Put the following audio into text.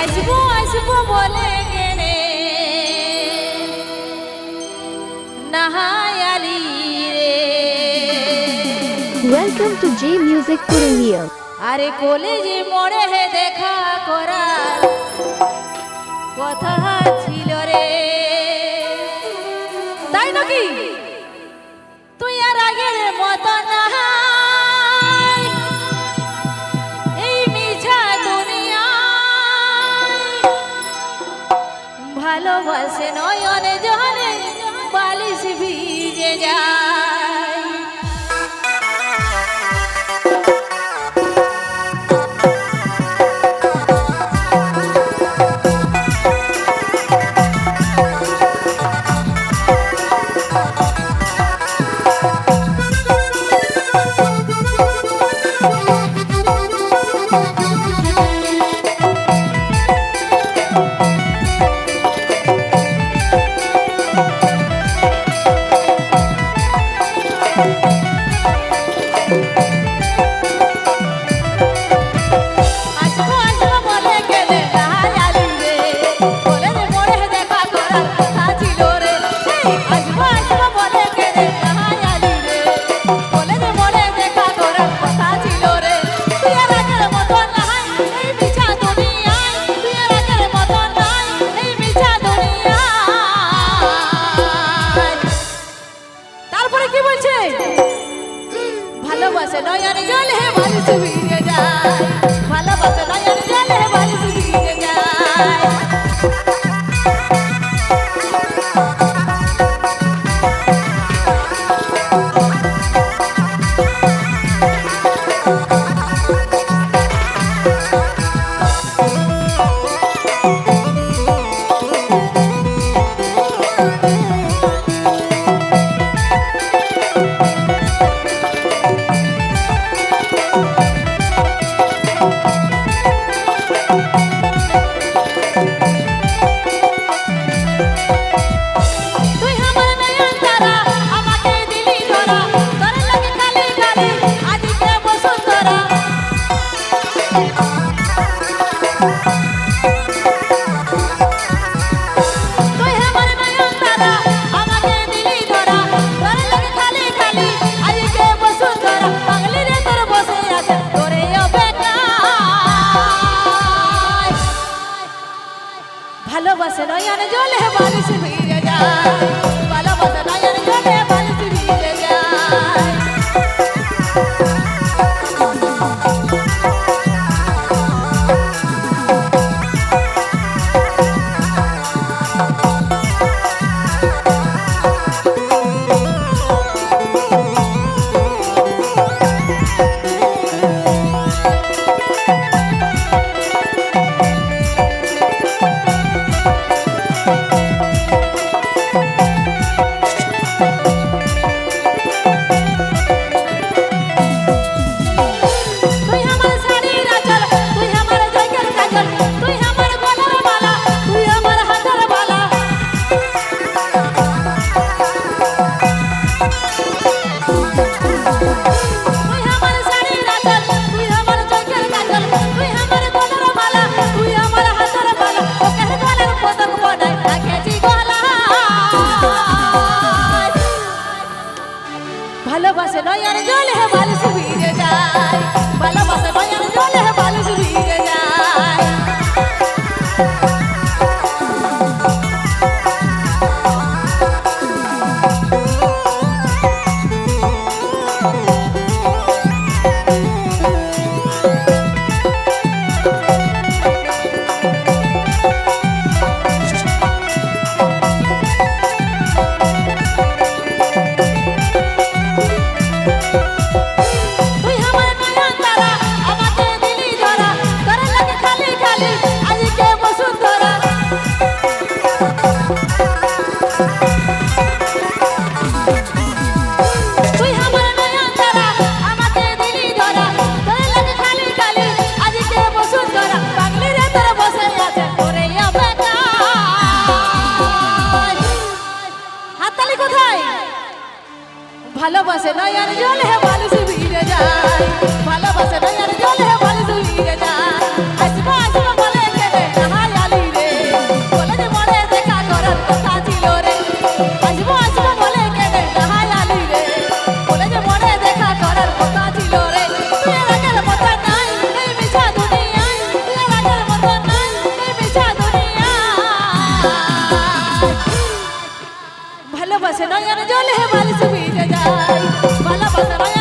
আসব আসব বলে গেলে নাহায়ালি রে Welcome to J Music Korea. আরে কলেজে মোড়ে হে দেখা করার কথা ছিল রে। তাই নাকি? তুই আর আগের মতো নাই ভালোবাসে নয়নে জলে বালিশ ভিজে যায়। তারপরে কি বলছে? ভালোবাসে নয়ার জল হে বালিশ ভিজে যায়। ভালোবাসে নয়ার জল হে বালিশ ভিজে যায়। ভালোবাসে নয়ন জলে বালিশ ভিজে যায়। ভালোবাসে নয়ন জলে বালিশ ভিজে যায়। গলার পদক বনাই রাখেছি গলা ভালোবাসে নয়ন জলে বালিশ ভিজে যায় ভালোবাসে নয়ন জলে বালিশ ভিজে যায় তুই ভালোবাসে নয়ার জল হে বালিশ ভিজে যায়। ভালোবাসে নয়ার জল হে বালিশ ভিজে যায়। ভালোবাসা